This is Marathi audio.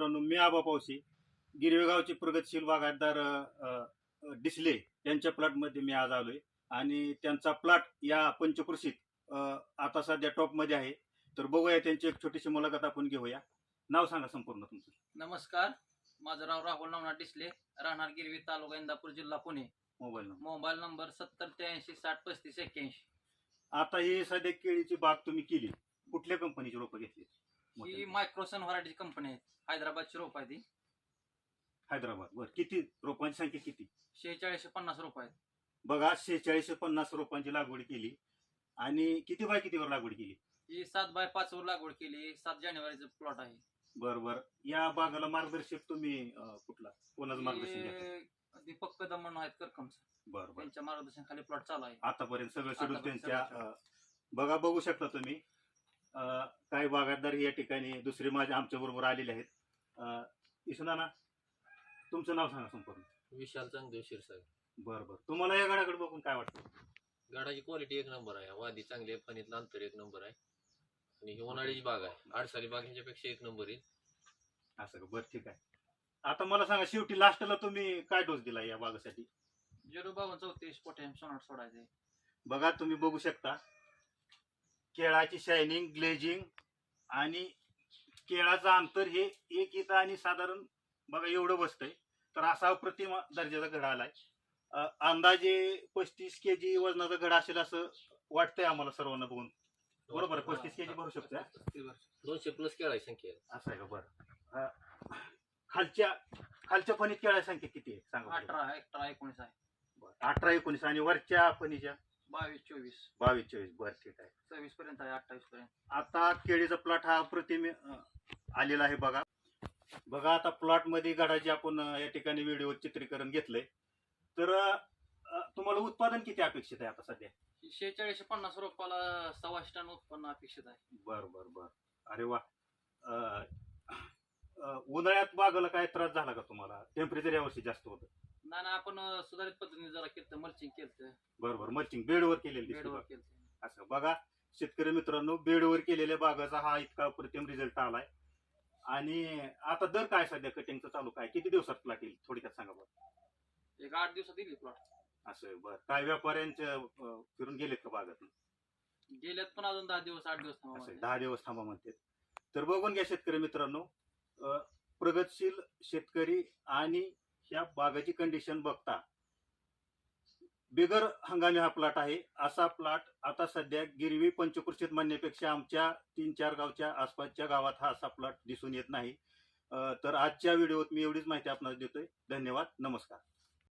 मित्रांनो मी आबा पावशी गिरवे गावचे प्रगतशील बागायतदार डिसले यांच्या प्लॉटमध्ये मी आज आलोय. आणि त्यांचा प्लॉट या पंचकृषीत आता सध्या टॉपमध्ये आहे. तर बघूया त्यांची एक छोटीशी मुलाखत आपण घेऊया. नाव सांगा संपूर्ण तुमचं. नमस्कार. माझं नाव राहुल नवनाथ डिसले. राहणार गिरवी तालुका इंदापूर जिल्हा Pune. Mobile number. Mobile number सत्तर त्र्याऐंशी साठ पस्तीस एक्क्याऐंशी. आता ही सध्या केळीची बाग तुम्ही केली. कुठल्या कंपनीची रोपं घेतली? ही मोठ्या? मायक्रोसन व्हरायटी कंपनी आहे. हैदराबादची रोप आहे ती. हैदराबाद बर. किती रोपांची संख्या किती? शेहेचाळीसशे पन्नास रोप आहेत. बघा शेहेचाळीसशे पन्नास रोपांची लागवड केली आणि किती बाय कितीवर लागवड केली? ही सात बाय पाच वर लागवड केली. सात जानेवारीचं प्लॉट आहे. बर बर. या बागाला मार्गदर्शक तुम्ही अं, कुठला? कोणाचं मार्गदर्शन घेता हे दीपक कदम म्हणून आहेत करकमचं बर बर. त्यांच्या मार्गदर्शनाखाली प्लॉट चालू आहे. आतापर्यंत सगळं शेड्यूल आतापर्यंत त्यांच्या सगळं अं, बघा बघू शकता तुम्ही. काही बागायतदार या ठिकाणी दुसरे माझे आमच्या बरोबर आलेले आहेत. इसनाना तुमचं नाव सांगा संपूर्ण. विशाल चांगदेव क्षीरसागर बर बर. तुम्हाला या गाड्याकडे बघून काय वाटतं? गाडाची क्वालिटी एक नंबर आहे. वादी चांगली आहे फणीतलं अंतर एक नंबर आहे. आणि ही उन्हाळ्याची बाग आहे. आडसाली बाग ह्याच्यापेक्षा एक नंबर येईल. असं का? बरं ठीक आहे. आता मला सांगा शेवटी लास्टला तुम्ही काय डोस दिला या बागासाठी? झिरो बावन चौतीस पोटॅशियम सोनाट सोडायचे बघा तुम्ही बघू शकता. केळाची शायनिंग ग्लेजिंग आणि केळाचं अंतर हे एक इथं आणि साधारण बघा एवढं बसतंय. तर असा अप्रतिम दर्जाचा घडा आलाय. अ, अंदाजे पस्तीस के जी वजनाचा घडा असेल असं वाटतंय आम्हाला सर्वांना बघून. बरोबर आहे, 35 kg भरू शकतो? दोनशे प्लस केळाची संख्या आहे. असं आहे का? बरं. अ, खालच्या खालच्या फणीत केळाची संख्या किती आहे? सांगा बरं. अठरा अठरा एकोणीस आहे. बरं. अठरा एकोणीस आणि वरच्या फणीच्या? बावीस चोवीस. बावीस चोवीस. बरं ठीक आहे. सव्वीस पर्यंत आहे अठ्ठावीस पर्यंत आता केळीचा प्लॉट हा अप्रतिम अं, आलेला आहे बघा. बघा आता प्लॉटमध्ये गाडाचे आपण अं, या ठिकाणी व्हिडिओ चित्रीकरण घेतलंय. तर अं, तुम्हाला उत्पादन किती अपेक्षित आहे आता सध्या? शेहेचाळीसशे पन्नास रोपाला सव्वाशे टन उत्पन्न अपेक्षित आहे. बर बर बर. अरे वा. अं, अं, उन्हाळ्यात बागाला काय त्रास झाला का तुम्हाला? टेम्परेचर यावर्षी जास्त होतं. नाही नाही आपण अं, सुधारित पद्धतीने जरा केलं मल्चिंग केलं बरोबर बर मल्चिंग बेडवर केलेली दिसते बेडवर बाग. केलं असं बघा शेतकरी मित्रांनो बेडवर केलेल्या बागाचा हा इतका अप्रतिम रिझल्ट आलाय. आणि आता दर काय सध्या कटिंगचा चालू काय? किती दिवसात प्लॉट येईल? थोडक्यात सांगा बरं. एक आठ दिवसात दिली प्लॉट असं बर. काय व्यापाऱ्यांच्या अं, फिरून गेलेत का बागात गेल्यात पण अजून दहा दिवस आठ दिवस असं दहा दिवस थांबा म्हणते तर बघून घ्या शेतकरी मित्रांनो अं, प्रगतशील शेतकरी आणि ह्या बागाची कंडिशन बघता. बिगर हंगामी हा प्लॉट आहे. असा प्लॉट आता सध्या गिरवी पंचकृषीत म्हणण्यापेक्षा आमच्या तीन चार गावच्या आसपासच्या गावात हा असा प्लॉट दिसून येत नाही. तर आजच्या व्हिडिओत मी एवढीच माहिती आपणास देतोय. धन्यवाद. नमस्कार.